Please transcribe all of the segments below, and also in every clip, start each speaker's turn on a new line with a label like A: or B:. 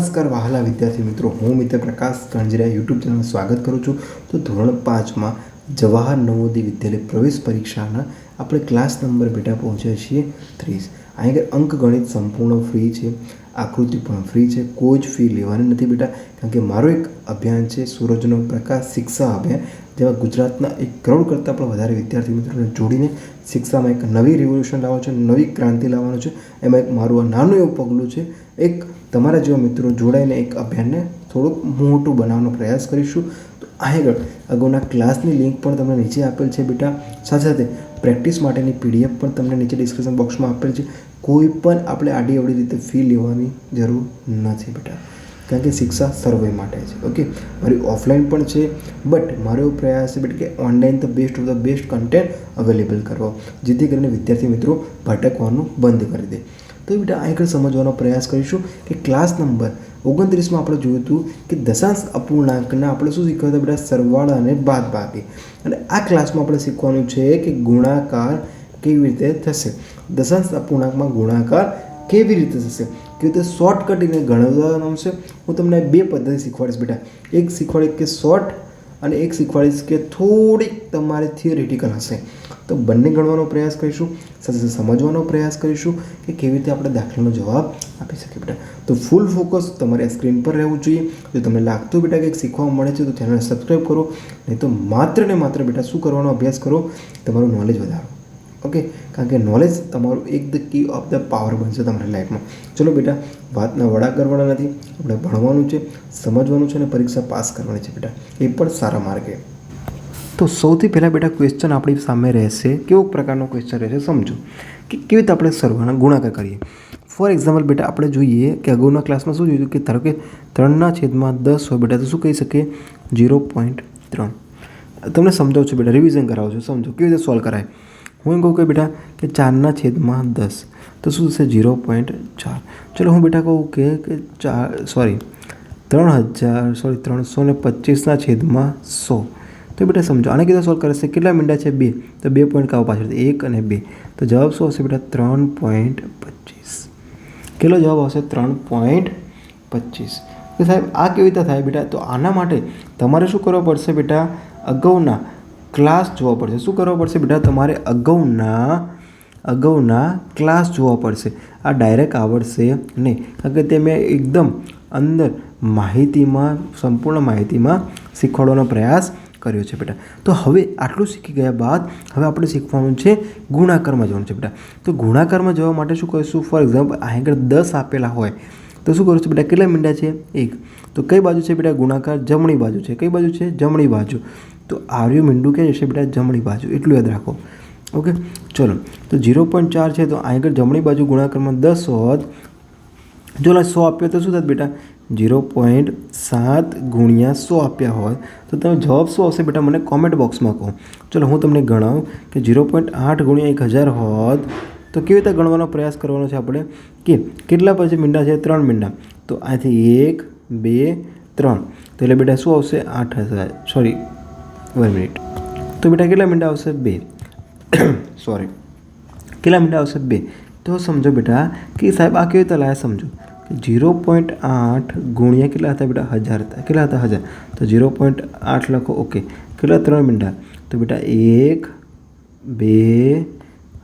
A: નમસ્કાર વહાલા વિદ્યાર્થી મિત્રો, હું મિત્ર પ્રકાશ કાંજરિયા યુટ્યુબ ચેનલમાં સ્વાગત કરું છું. તો ધોરણ પાંચમાં જવાહર નવોદય વિદ્યાલય પ્રવેશ પરીક્ષાના આપણે ક્લાસ નંબર બેટા પહોંચ્યા છીએ ત્રીસ. અહીં આગળ અંકગણિત સંપૂર્ણ ફ્રી છે. આકૃતિ પણ ફ્રી છે. કોઈ જ ફી લેવાની નથી બેટા. કારણ કે મારો એક અભિયાન છે, સૂરજનો પ્રકાશ શિક્ષા અભિયાન, જેમાં ગુજરાતના એક કરોડ કરતાં પણ વધારે વિદ્યાર્થી મિત્રોને જોડીને શિક્ષામાં એક નવી રિવોલ્યુશન લાવવાનો છે, નવી ક્રાંતિ લાવવાનો છે. એમાં એક મારું આ નાનું એવું પગલું છે. એક તમારા જેવા મિત્રો જોડાઈને એક અભિયાનને થોડુંક મોટું બનાવવાનો પ્રયાસ કરીશું. તો આગળ અગાઉના ક્લાસની લિંક પણ તમને નીચે આપેલ છે બેટા. સાથે સાથે પ્રેક્ટિસ માટેની પીડીએફ પણ તમને નીચે ડિસ્ક્રિપ્શન બોક્સમાં આપેલ છે. કોઈ પણ આપણે આડી અવડી રીતે ફી લેવાની જરૂર નથી બેટા. કારણ કે શિક્ષા સર્વે માટે છે, ઓકે? મારી ઓફલાઈન પણ છે, બટ મારો એવો પ્રયાસ છે બેટ કે online the best of the best content available કરવો. જેથી કરીને વિદ્યાર્થી મિત્રો ભટકવાનું બંધ કરી દે. તો બેટા આગળ સમજવાનો પ્રયાસ કરીશું કે ક્લાસ નંબર ઓગણત્રીસમાં આપણે જોયું હતું કે દશાંશ અપૂર્ણાંકના આપણે શું શીખવ્યા હતા બેટા સરવાળા અને બાદબાકી અને આ ક્લાસમાં આપણે શીખવાનું છે કે ગુણાકાર કેવી રીતે થશે? દશાંશ અપૂર્ણાંકમાં ગુણાકાર કેવી રીતે થશે? કેવી રીતે શોર્ટ કટીને ગણવાનું છે? હું તમને બે પદ્ધતિ શીખવાડીશ બેટા. એક શીખવાડીશ કે શોર્ટ અને એક શીખવાડીશ કે થોડીક તમારે થિયોરિટિકલ હશે. તો બંને ગણવાનો પ્રયાસ કરીશું, સાથે સાથે સમજવાનો પ્રયાસ કરીશું કે કેવી રીતે આપણે દાખલાનો જવાબ આપી શકીએ બેટા. તો ફૂલ ફોકસ તમારે સ્ક્રીન પર રહેવું જોઈએ. જો તમને લાગતું બેટા કંઈક શીખવા મળે છે, તો ચેનલને સબસ્ક્રાઈબ કરો. નહીં તો માત્ર ને માત્ર બેટા શું કરવાનો અભ્યાસ કરો? તમારું નોલેજ વધારો. ઓકે? કારણ કે નોલેજ તમારું એક the key of the power બનશે તમારી લાઈફમાં ચલો બેટા, વાતના વડા કરવાના નથી. આપણે ભણવાનું છે, સમજવાનું છે અને પરીક્ષા પાસ કરવાની છે બેટા. એ પણ સારા માર્ગે. તો સૌથી પહેલાં બેટા ક્વેશ્ચન આપણી સામે રહેશે. કેવો પ્રકારનો ક્વેશ્ચન રહેશે સમજો. કે કેવી રીતે આપણે સર્વના ગુણાકાર કરીએ. ફોર એક્ઝામ્પલ બેટા આપણે જોઈએ કે અગાઉના ક્લાસમાં શું જોયું કે ધારો કે ત્રણના છેદમાં દસ હોય બેટા તો શું કહી શકીએ? ઝીરો પોઈન્ટ ત્રણ. તમને સમજાવું છું બેટા રિવિઝન કરાવું છું, સમજો. કેવી રીતે સોલ્વ કરાય? હું એમ કહું કે બેટા કે ચારના છેદમાં દસ. તો શું થશે? ઝીરો પોઈન્ટ ચાર. ચલો હું બેટા કહું કે ચાર સોરી ત્રણ હજાર સોરી ત્રણસો ને પચીસના છેદમાં સો. તો બેટા સમજો. આને કીધું સોલ્વ કરશે. કેટલા મીંડા છે? બે. તો બે પોઈન્ટ કાવ પાછળ એક અને બે. તો જવાબ શું આવશે બેટા? ત્રણ પોઈન્ટ પચીસ. કેટલો જવાબ આવશે? ત્રણ પોઈન્ટ પચીસ. તો સાહેબ, આ કેવી રીતે થાય બેટા? તો આના માટે તમારે શું કરવું પડશે બેટા? અગાઉના ક્લાસ જોવા પડશે. શું કરવા પડશે બેટા? તમારે અગાઉના અગાઉના ક્લાસ જોવા પડશે. આ ડાયરેક્ટ આવડશે નહીં. કારણ કે તે મેં એકદમ અંદર માહિતીમાં, સંપૂર્ણ માહિતીમાં શીખવાડવાનો પ્રયાસ કર્યો છે બેટા. તો હવે આટલું શીખી ગયા બાદ હવે આપણે શીખવાનું છે ગુણાકારમાં જવાનું છે બેટા. તો ગુણાકારમાં જવા માટે શું કરીશું? ફોર એક્ઝામ્પલ અહીં આગળ દસ આપેલા હોય, તો શું કરું છું બેટા? કેટલા મીંડા છે? એક. તો કઈ બાજુ છે બેટા ગુણાકાર? જમણી બાજુ છે. કઈ બાજુ છે? જમણી બાજુ. તો આર્યું મીંડું ક્યાં જશે બેટા? જમણી બાજુ. એટલું યાદ રાખો. ઓકે? ચલો. તો ઝીરો પોઈન્ટ ચાર છે, તો આગળ જમણી બાજુ ગુણાકારમાં દસ હોત. જો સો આપ્યો તો શું થાત બેટા? ઝીરો પોઈન્ટ સાત ગુણ્યા સો આપ્યા હોય તો તમે જવાબ શું આવશે બેટા મને કોમેન્ટ બોક્સમાં કહો. ચલો હું તમને ગણાવું કે જીરો પોઈન્ટ આઠ ગુણ્યા એક હજાર હોત તો કેવી રીતે ગણવાનો પ્રયાસ કરવાનો છે આપણે? કે કેટલા પછી મીંડા છે? ત્રણ મીંડા. તો અહીંથી એક, બે, ત્રણ. તો એટલે બેટા શું આવશે? આઠ હજાર. સોરી વન મિનિટ તો બેટા કેટલા મીંડા આવશે? બે. સોરી કેટલા મીંડા આવશે? બે. તો સમજો બેટા કે સાહેબ આ કેવી રીતે લાયા સમજો? ઝીરો પોઈન્ટ આઠ ગુણ્યા કેટલા હતા બેટા હજાર હતા કેટલા હતા હજાર તો ઝીરો પોઈન્ટ આઠ લખો ઓકે કેટલા ત્રણ મીંડા તો બેટા એક બે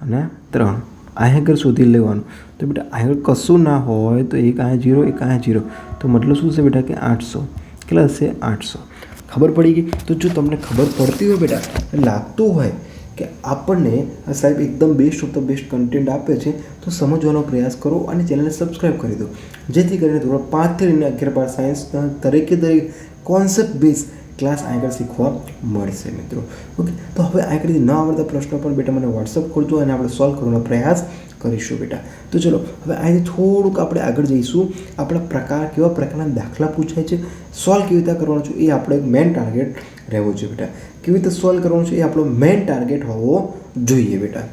A: અને ત્રણ આગળ શોધી લેવાનું તો બેટા આગળ કશું ના હોય તો એક અહીંયા જીરો એક અહીંયા જીરો તો મતલબ શું છે બેટા કે આઠસો કેટલા હશે આઠસો ખબર પડી ગઈ તો જો તમને ખબર પડતી હોય બેટા લાગતું હોય કે આપણને સાહેબ એકદમ best of the best content આપે છે, તો સમજવાનો પ્રયાસ કરો અને ચેનલને સબસ્ક્રાઈબ કરી દો. જેથી કરીને ધોરણ પાંચથી લઈને અગિયાર બાર સાયન્સના દરેકે દરેક કોન્સેપ્ટ બેઝ ક્લાસ આગળ શીખવા મળશે મિત્રો. ઓકે તો હવે આગળથી ન આવડતા પ્રશ્નો પણ બેટા મને વોટ્સઅપ કરજો અને આપણે સોલ્વ કરવાનો પ્રયાસ કરીશું બેટા. તો ચલો, હવે આજે થોડુંક આપણે આગળ જઈશું. આપણા પ્રકાર કેવા પ્રકારના દાખલા પૂછાય છે સોલ્વ કેવી રીતે કરવાનું છે એ આપણો એક મેઇન ટાર્ગેટ રહેવો જોઈએ બેટા. કેવી રીતે સોલ્વ કરવાનું છે એ આપણો મેઇન ટાર્ગેટ હોવો જોઈએ બેટા.